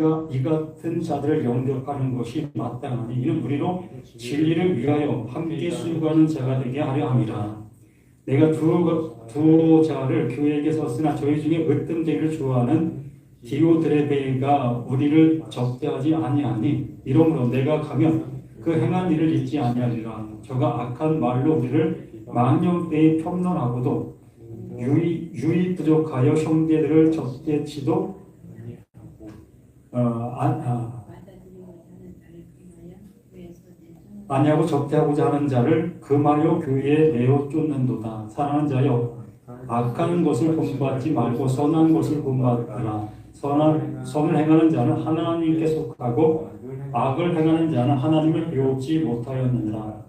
우리가 이 같은 자들을 영접하는 것이 마땅하니 이는 우리로 진리를 위하여 함께 수고하는 자가 되게 하려 함이라. 내가 두, 두 자를 교회에게 썼으나 저희 중에 으뜸되기를 좋아하는 디오드레베가 우리를 적대하지 아니하니 이러므로 내가 가면 그 행한 일을 잊지 아니하리라. 저가 악한 말로 우리를 만년때에 평론하고도 유의, 유의 부족하여 형제들을 적대치도 어, 아, 아, 아니하고 적대하고자 하는 자를 금하여 교회에 내어 쫓는도다. 사랑하는 자여 악한 것을 본받지 말고 선한 것을 본받으라. 선한 선을 행하는 자는 하나님께 속하고 악을 행하는 자는 하나님을 배우지 못하였느니라.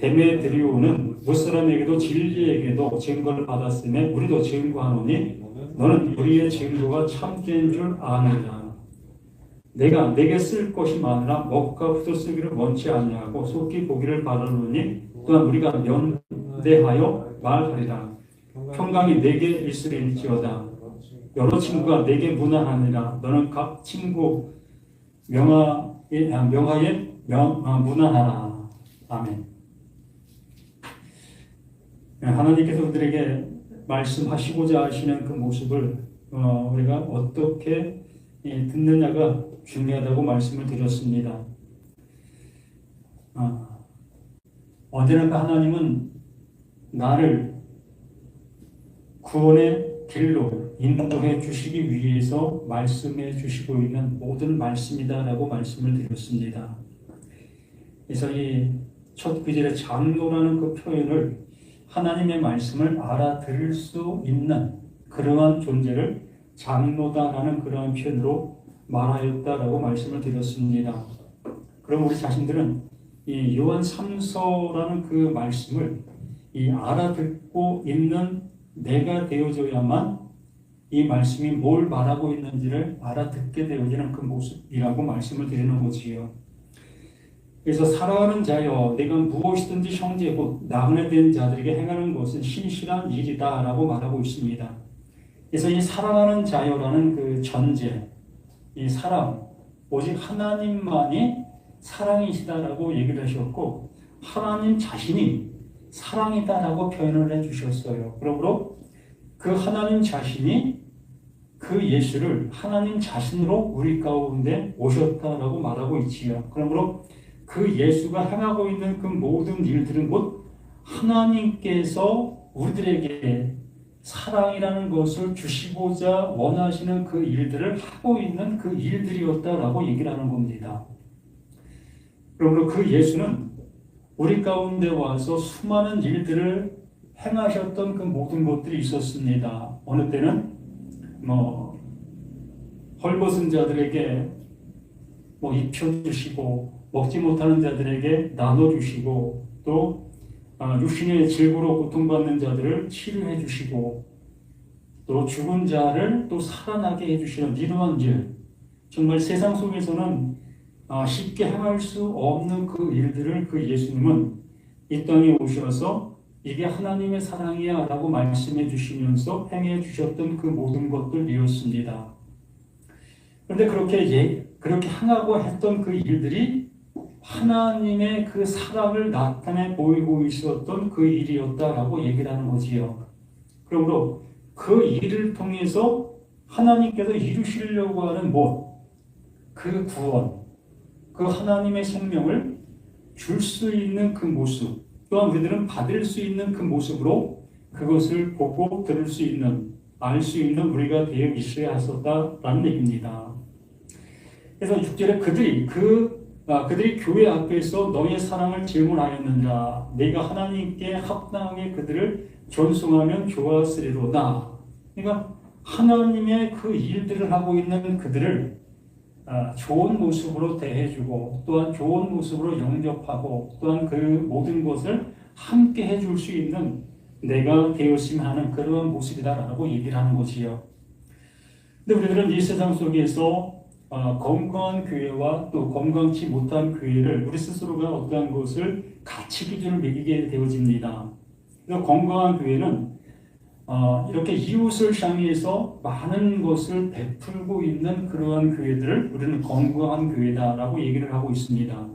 데메드리오는 무사람에게도 진리에게도 증거를 받았음에 우리도 증거하노니 너는 우리의 증거가 참된 줄 아느냐. 내가 내게 쓸 것이 많으나 먹과 후도 쓰기를 원치 아니하고 속기 보기를 바라노니 또한 우리가 면대하여 말하리라. 평강이 내게 있으리지어다. 여러 친구가 내게 무난하니라. 너는 각 친구 명하에 아, 명하에 명 아, 무난하라. 아멘. 네, 하나님께서 우리에게 말씀하시고자 하시는 그 모습을 어, 우리가 어떻게 이, 듣느냐가 중요하다고 말씀을 드렸습니다. 아, 언제나 하나님은 나를 구원의 길로 인도해 주시기 위해서 말씀해 주시고 있는 모든 말씀이다라고 말씀을 드렸습니다. 그래서 이 첫 구절의 장로라는 그 표현을 하나님의 말씀을 알아들을 수 있는 그러한 존재를 장로다라는 그러한 표현으로 말하였다라고 말씀을 드렸습니다. 그럼 우리 자신들은 이 요한 3서라는 그 말씀을 이 알아듣고 있는 내가 되어줘야만 이 말씀이 뭘 말하고 있는지를 알아듣게 되어지는 그 모습이라고 말씀을 드리는 거지요. 그래서 살아가는 자여 내가 무엇이든지 형제 곧 나그네 된 자들에게 행하는 것은 신실한 일이다 라고 말하고 있습니다. 그래서 이 사랑하는 자여라는 그 전제, 이 사랑, 오직 하나님만이 사랑이시다라고 얘기를 하셨고 하나님 자신이 사랑이다라고 표현을 해주셨어요. 그러므로 그 하나님 자신이 그 예수를 하나님 자신으로 우리 가운데 오셨다라고 말하고 있지요. 그러므로 그 예수가 행하고 있는 그 모든 일들은 곧 하나님께서 우리들에게 사랑이라는 것을 주시고자 원하시는 그 일들을 하고 있는 그 일들이었다라고 얘기를 하는 겁니다. 그러므로 그 예수는 우리 가운데 와서 수많은 일들을 행하셨던 그 모든 것들이 있었습니다. 어느 때는 뭐 헐벗은 자들에게 뭐 입혀주시고 먹지 못하는 자들에게 나눠주시고 또 아, 육신의 질고로 고통받는 자들을 치료해 주시고 또 죽은 자를 또 살아나게 해주시는 이러한 일 정말 세상 속에서는 아, 쉽게 행할 수 없는 그 일들을 그 예수님은 이 땅에 오셔서 이게 하나님의 사랑이야 라고 말씀해 주시면서 행해 주셨던 그 모든 것들이었습니다. 그런데 그렇게 예, 그렇게 행하고 했던 그 일들이 하나님의 그 사랑을 나타내 보이고 있었던 그 일이었다라고 얘기를 하는 거지요. 그러므로 그 일을 통해서 하나님께서 이루시려고 하는 뭐? 그 구원, 그 하나님의 생명을 줄 수 있는 그 모습, 또한 우리들은 받을 수 있는 그 모습으로 그것을 보고 들을 수 있는, 알 수 있는 우리가 되어 있어야 했었다라는 얘기입니다. 그래서 6절에 그들이 그 아, 그들이 교회 앞에서 너의 사랑을 질문하였느니라 내가 하나님께 합당하게 그들을 존숭하면 좋았으리로다. 그러니까 하나님의 그 일들을 하고 있는 그들을 아, 좋은 모습으로 대해주고 또한 좋은 모습으로 영접하고 또한 그 모든 것을 함께 해줄 수 있는 내가 되었으면 하는 그런 모습이다라고 얘기를 하는 것이요. 근데 우리들은 이 세상 속에서 어, 건강한 교회와 또 건강치 못한 교회를 우리 스스로가 어떠한 것을 가치 기준을 매기게 되어집니다. 그래서 건강한 교회는 어, 이렇게 이웃을 향해서 많은 것을 베풀고 있는 그러한 교회들을 우리는 건강한 교회다라고 얘기를 하고 있습니다.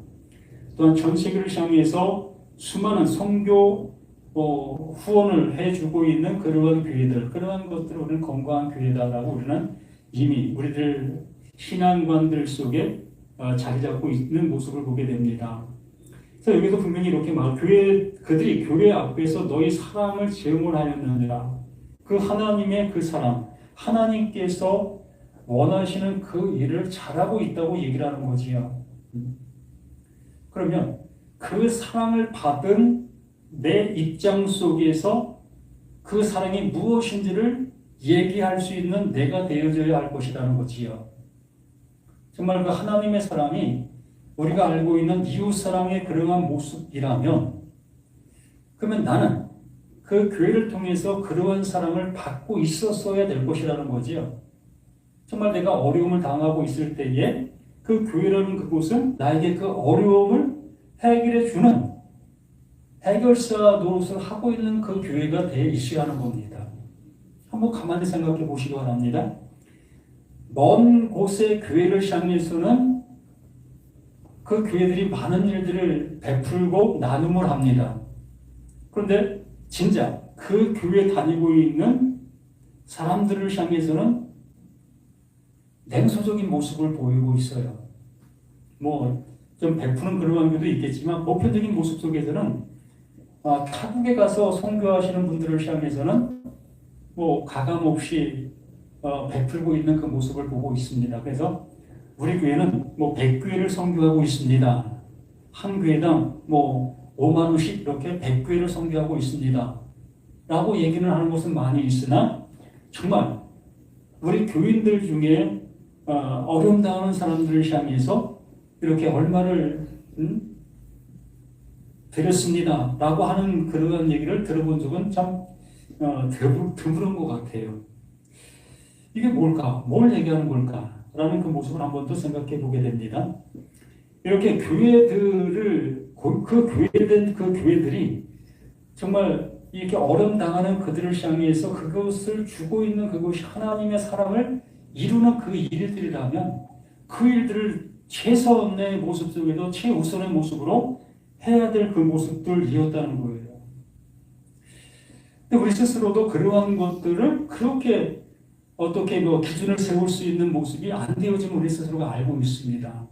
또한 전 세계를 향해서 수많은 선교 어, 후원을 해주고 있는 그러한 교회들, 그러한 것들을 우리는 건강한 교회다라고 우리는 이미 우리들 신앙관들 속에 어, 자리 잡고 있는 모습을 보게 됩니다. 그래서 여기서 분명히 이렇게 말, 교회 그들이 교회 앞에서 너희 사랑을 제물하였느니라. 그 하나님의 그 사랑, 하나님께서 원하시는 그 일을 잘하고 있다고 얘기를 하는 거지요. 음. 그러면 그 사랑을 받은 내 입장 속에서 그 사랑이 무엇인지를 얘기할 수 있는 내가 되어져야 할 것이라는 거지요. 정말 그 하나님의 사랑이 우리가 알고 있는 이웃 사랑의 그러한 모습이라면 그러면 나는 그 교회를 통해서 그러한 사랑을 받고 있었어야 될 것이라는 거지요. 정말 내가 어려움을 당하고 있을 때에 그 교회라는 그곳은 나에게 그 어려움을 해결해 주는 해결사 노릇을 하고 있는 그 교회가 돼 있으라는 겁니다. 한번 가만히 생각해 보시기 바랍니다. 먼 곳의 교회를 향해서는 그 교회들이 많은 일들을 베풀고 나눔을 합니다. 그런데 진짜 그 교회 다니고 있는 사람들을 향해서는 냉소적인 모습을 보이고 있어요. 뭐, 좀 베푸는 그런 경우도 있겠지만, 보편적인 모습 속에서는, 아, 타국에 가서 선교하시는 분들을 향해서는, 뭐, 가감 없이, 어, 베풀고 있는 그 모습을 보고 있습니다. 그래서, 우리 교회는 뭐, 100교회를 선교하고 있습니다. 한 교회당 뭐, 5만 원씩 이렇게 100교회를 선교하고 있습니다. 라고 얘기를 하는 곳은 많이 있으나, 정말, 우리 교인들 중에 어, 어려움 당하는 사람들을 향해서 이렇게 얼마를 음? 드렸습니다. 라고 하는 그런 얘기를 들어본 적은 참 어, 드물, 드물은 것 같아요. 이게 뭘까? 뭘 얘기하는 걸까? 라는 그 모습을 한 번 더 생각해 보게 됩니다. 이렇게 교회들을, 그 교회된 그 교회들이 정말 이렇게 어려움 당하는 그들을 향해서 그것을 주고 있는 그것이 하나님의 사랑을 이루는 그 일들이라면 그 일들을 최선의 모습 속에도 최우선의 모습으로 해야 될 그 모습들이었다는 거예요. 근데 우리 스스로도 그러한 것들을 그렇게 어떻게 뭐 기준을 세울 수 있는 모습이 안 되어지면 우리 스스로가 알고 있습니다.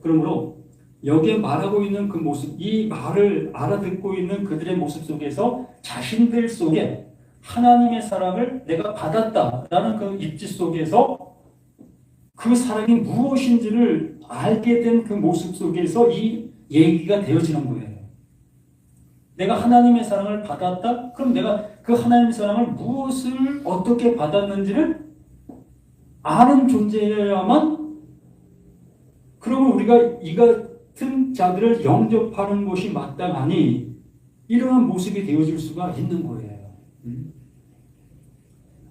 그러므로 여기에 말하고 있는 그 모습, 이 말을 알아듣고 있는 그들의 모습 속에서 자신들 속에 하나님의 사랑을 내가 받았다라는 그 입지 속에서 그 사랑이 무엇인지를 알게 된 그 모습 속에서 이 얘기가 되어지는 거예요. 내가 하나님의 사랑을 받았다? 그럼 내가 그 하나님의 사랑을 무엇을 어떻게 받았는지를 아는 존재여야만 그러면 우리가 이 같은 자들을 영접하는 것이 마땅하니 이러한 모습이 되어질 수가 있는 거예요.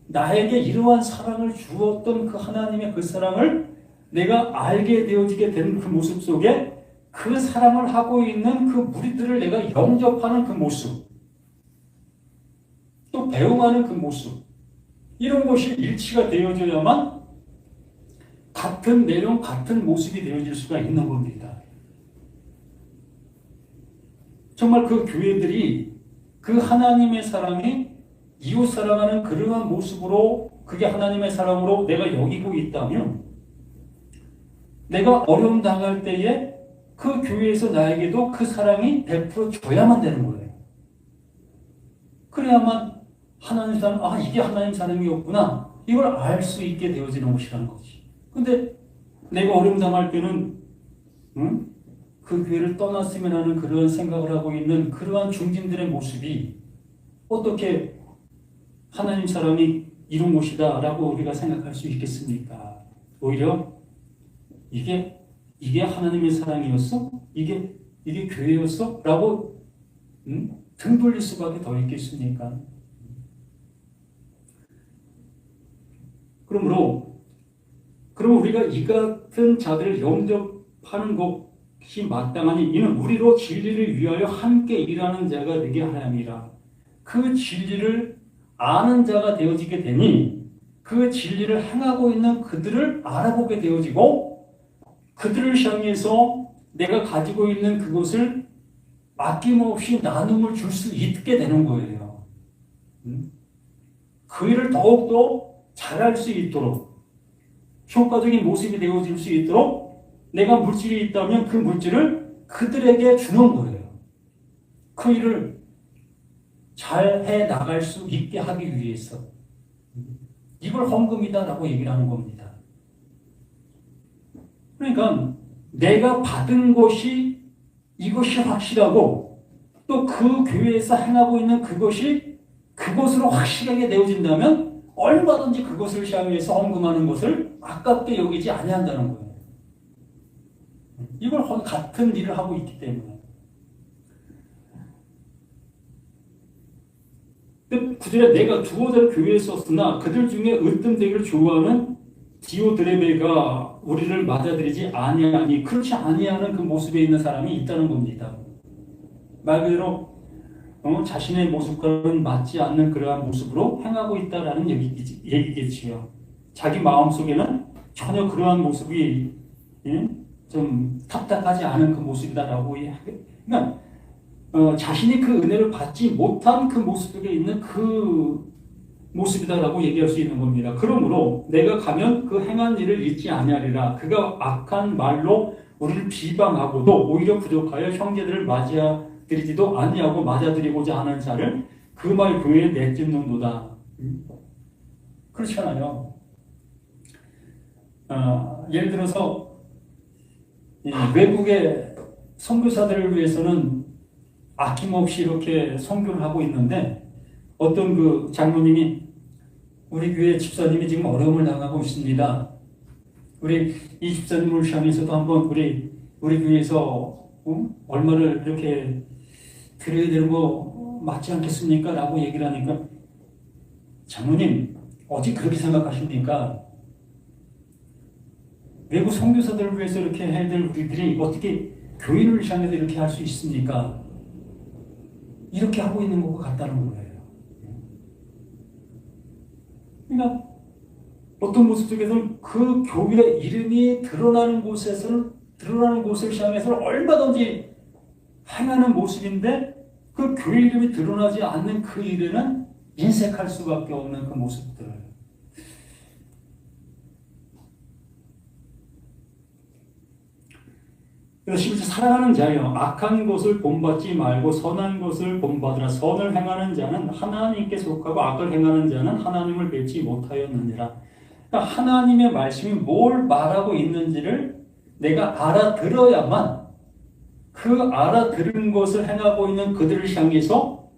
나에게 이러한 사랑을 주었던 그 하나님의 그 사랑을 내가 알게 되어지게 된 그 모습 속에 그 사랑을 하고 있는 그 무리들을 내가 영접하는 그 모습, 또 배웅하는 그 모습, 이런 것이 일치가 되어져야만 같은 내용, 같은 모습이 되어질 수가 있는 겁니다. 정말 그 교회들이 그 하나님의 사랑이 이웃 사랑하는 그러한 모습으로 그게 하나님의 사랑으로 내가 여기고 있다면 내가 어려움 당할 때에 그 교회에서 나에게도 그 사랑이 베풀어 줘야만 되는 거예요. 그래야만 하나님 사랑, 아, 이게 하나님 사랑이었구나. 이걸 알 수 있게 되어지는 것이라는 거지. 근데 내가 어려움 당할 때는, 응? 그 교회를 떠났으면 하는 그런 생각을 하고 있는 그러한 중진들의 모습이 어떻게 하나님 사랑이 이룬 것이다 라고 우리가 생각할 수 있겠습니까? 오히려 이게 이게 하나님의 사랑이었어? 이게 이게 교회였어? 라고 음? 등 돌릴 수밖에 더 있겠습니까? 그러므로 그럼 우리가 이 같은 자들을 영접하는 것이 마땅하니 이는 우리로 진리를 위하여 함께 일하는 자가 되게 하ям이라. 그 진리를 아는 자가 되어지게 되니 그 진리를 행하고 있는 그들을 알아보게 되어지고 그들을 향해서 내가 가지고 있는 그것을 아낌없이 나눔을 줄 수 있게 되는 거예요. 음? 그 일을 더욱더 잘할 수 있도록 효과적인 모습이 되어질 수 있도록 내가 물질이 있다면 그 물질을 그들에게 주는 거예요. 그 일을 잘 해 나갈 수 있게 하기 위해서 이걸 헌금이다라고 얘기를 하는 겁니다. 그러니까 내가 받은 것이 이것이 확실하고 또 그 교회에서 행하고 있는 그것이 그것으로 확실하게 되어진다면 얼마든지 그것을 향해서 헌금하는 것을 아깝게 여기지 아니한다는 거예요. 이걸 헌- 같은 일을 하고 있기 때문에. 구절에 내가 두어 달 교회에 썼으나 그들 중에 으뜸되기를 좋아하는 디오드레베가 우리를 맞아들이지 아니하니 그렇지 아니하는 그 모습에 있는 사람이 있다는 겁니다. 말 그대로 어, 자신의 모습과는 맞지 않는 그러한 모습으로 행하고 있다라는 얘기겠지, 얘기겠지요. 자기 마음 속에는 전혀 그러한 모습이 예? 좀 답답하지 않은 그 모습이다라고 예. 그러니까 어, 자신이 그 은혜를 받지 못한 그 모습 속에 있는 그 모습이다라고 얘기할 수 있는 겁니다. 그러므로 내가 가면 그 행한 일을 잊지 아니하리라. 그가 악한 말로 우리를 비방하고도 오히려 부족하여 형제들을 맞아들이지도 아니하고 맞아들이고자 하는 자를 그말 교회에 내쫓는도다. 음? 그렇잖아요. 어, 예를 들어서 이 외국의 선교사들을 위해서는 아낌없이 이렇게 선교를 하고 있는데 어떤 그 장로님이 우리 교회 집사님이 지금 어려움을 당하고 있습니다. 우리 이 집사님을 향해서도 한번 우리 우리 교회에서 어? 얼마를 이렇게 드려야 되는 거 맞지 않겠습니까? 라고 얘기를 하니까 장로님 어찌 그렇게 생각하십니까? 외국 선교사들을 위해서 이렇게 해야 될 우리들이 어떻게 교인을 향해서 이렇게 할 수 있습니까? 이렇게 하고 있는 것 같다는 거예요. 그러니까 어떤 모습 속에서는 그 교회 이름이 드러나는 곳에서는 드러나는 곳을 향해서 얼마든지 행하는 모습인데 그 교회 이름이 드러나지 않는 그 일에는 인색할 수밖에 없는 그 모습들. 그래서 심지어 사랑하는 자여 악한 것을 본받지 말고 선한 것을 본받으라 선을 행하는 자는 하나님께 속하고 악을 행하는 자는 하나님을 뵙지 못하였느니라 그러니까 하나님의 말씀이 뭘 말하고 있는지를 내가 알아들어야만 그 알아들은 것을 행하고 있는 그들을 향해서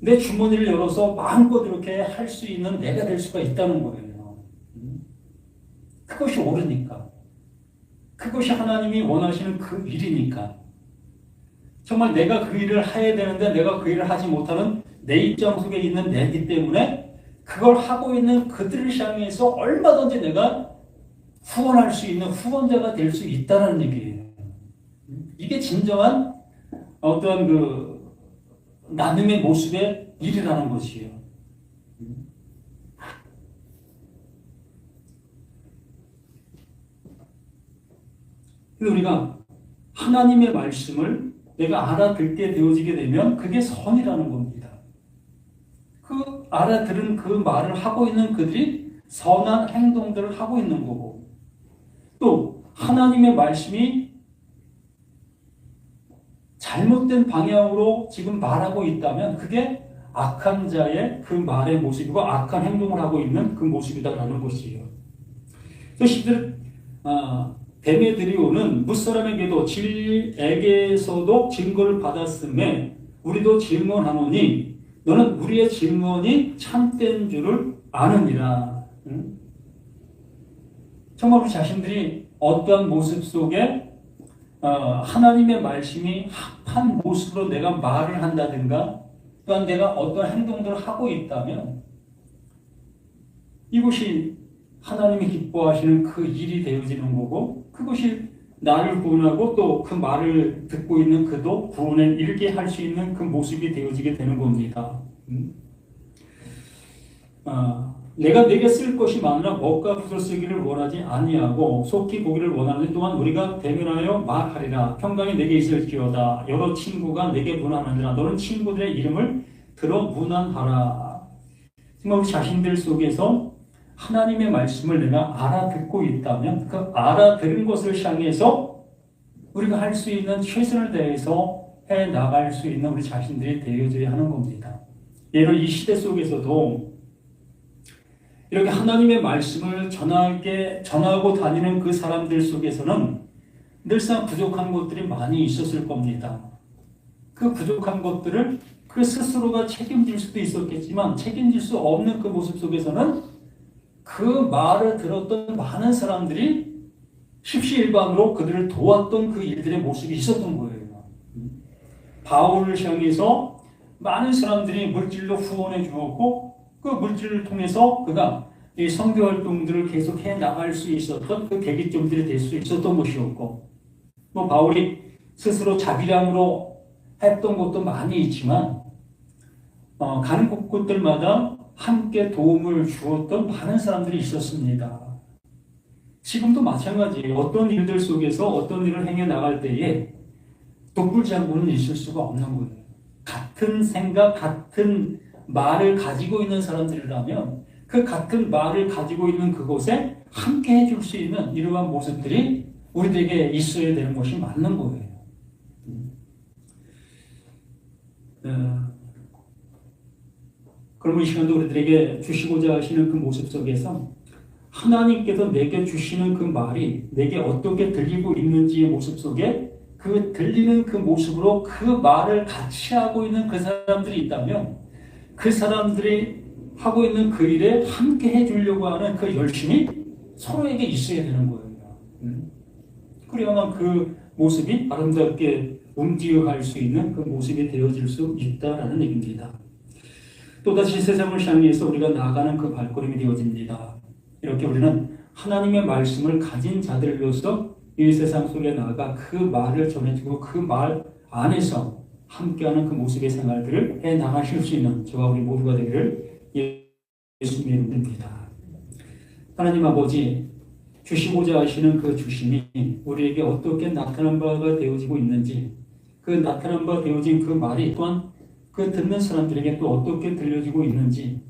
내 주머니를 열어서 마음껏 이렇게 할 수 있는 내가 될 수가 있다는 거예요. 음? 그것이 옳으니까. 그것이 하나님이 원하시는 그 일이니까. 정말 내가 그 일을 해야 되는데 내가 그 일을 하지 못하는 내 입장 속에 있는 내기 때문에 그걸 하고 있는 그들을 향해서 얼마든지 내가 후원할 수 있는 후원자가 될 수 있다는 얘기예요. 이게 진정한 어떤 그 나눔의 모습의 일이라는 것이에요. 근데 우리가 하나님의 말씀을 내가 알아듣게 되어지게 되면 그게 선이라는 겁니다. 그 알아들은 그 말을 하고 있는 그들이 선한 행동들을 하고 있는 거고 또 하나님의 말씀이 잘못된 방향으로 지금 말하고 있다면 그게 악한 자의 그 말의 모습이고 악한 행동을 하고 있는 그 모습이다라는 것이에요. 그래서 10절 아, 데메드리오는 무사람에게도 진리에게서도 증거를 받았음에 우리도 증언하노니 너는 우리의 증언이 참된 줄을 아느니라. 응? 정말 우리 자신들이 어떠한 모습 속에 어, 하나님의 말씀이 합한 모습으로 내가 말을 한다든가 또한 내가 어떤 행동들을 하고 있다면 이것이 하나님이 기뻐하시는 그 일이 되어지는 거고 그것이 나를 구원하고 또 그 말을 듣고 있는 그도 구원에 이르게 할 수 있는 그 모습이 되어지게 되는 겁니다. 음? 아, 내가 내게 쓸 것이 많으나 먹과 붓을 쓰기를 원하지 아니하고 속히 보기를 원하는 또한 우리가 대면하여 말하리라 평강이 내게 있을지어다 여러 친구가 내게 문안하느라 너는 친구들의 이름을 들어 문안하라 정말 우리 자신들 속에서 하나님의 말씀을 내가 알아듣고 있다면 그 알아들은 것을 향해서 우리가 할 수 있는 최선을 다해서 해 나갈 수 있는 우리 자신들이 되어져야 하는 겁니다. 예를 이 시대 속에서도 이렇게 하나님의 말씀을 전하게 전하고 다니는 그 사람들 속에서는 늘상 부족한 것들이 많이 있었을 겁니다. 그 부족한 것들을 그 스스로가 책임질 수도 있었겠지만 책임질 수 없는 그 모습 속에서는 그 말을 들었던 많은 사람들이 십시일반으로 그들을 도왔던 그 일들의 모습이 있었던 거예요. 바울을 향해서 많은 사람들이 물질로 후원해 주었고 그 물질을 통해서 그가 이 선교 활동들을 계속 해 나갈 수 있었던 그 계기점들이 될 수 있었던 것이었고 뭐 바울이 스스로 자비량으로 했던 것도 많이 있지만 어, 가는 곳곳들마다 함께 도움을 주었던 많은 사람들이 있었습니다. 지금도 마찬가지예요. 어떤 일들 속에서 어떤 일을 행해 나갈 때에 독불장군은 있을 수가 없는 거예요. 같은 생각, 같은 말을 가지고 있는 사람들이라면 그 같은 말을 가지고 있는 그곳에 함께 해줄 수 있는 이러한 모습들이 우리들에게 있어야 되는 것이 맞는 거예요. 어, 그러면 이 시간도 우리들에게 주시고자 하시는 그 모습 속에서 하나님께서 내게 주시는 그 말이 내게 어떻게 들리고 있는지의 모습 속에 그 들리는 그 모습으로 그 말을 같이 하고 있는 그 사람들이 있다면 그 사람들이 하고 있는 그 일에 함께 해주려고 하는 그 열심이 서로에게 있어야 되는 거예요. 음. 그래야만 그 모습이 아름답게 움직여갈 수 있는 그 모습이 되어질 수 있다라는 얘기입니다. 또다시 세상을 향해서 우리가 나아가는 그 발걸음이 되어집니다. 이렇게 우리는 하나님의 말씀을 가진 자들로서 이 세상 속에 나아가 그 말을 전해주고 그 말 안에서 함께하는 그 모습의 생활들을 해 나가실 수 있는 저와 우리 모두가 되기를 예수님의 이름입니다. 하나님 아버지 주시고자 하시는 그 주심이 우리에게 어떻게 나타난 바가 되어지고 있는지 그 나타난 바 되어진 그 말이 또한 그 듣는 사람들에게 또 어떻게 들려지고 있는지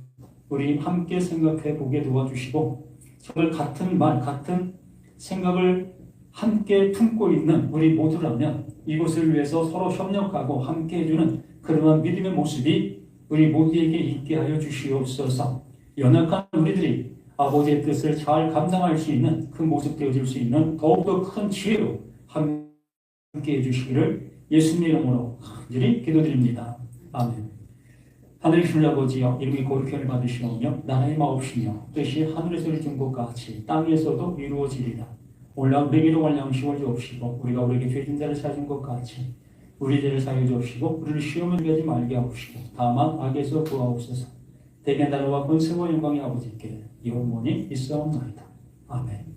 우리 함께 생각해 보게 도와주시고 정말 같은 말, 같은 생각을 함께 품고 있는 우리 모두라면 이곳을 위해서 서로 협력하고 함께 해주는 그러한 믿음의 모습이 우리 모두에게 있게 하여 주시옵소서. 연약한 우리들이 아버지의 뜻을 잘 감당할 수 있는 그 모습 되어질 수 있는 더욱더 큰 지혜로 함께 해주시기를 예수님의 이름으로 간절히 기도드립니다. 아멘. 신 아버지여 이름이 고르케를 받으시오며 나라의 마옵시며 뜻이 하늘에서 이룬 것 같이 땅에서도 이루어지리라. 올라 우리에게로 갈 양식을 주옵시고 우리가 우리에게 죄진 자를 사준 것 같이 우리 죄를 사여 주옵시고 우리를 시험에 들게 말게 하옵시고 다만 악에서 구하옵소서. 대개 나라와 권세와 영광의 아버지께 영원히 있사옵나이다. 아멘.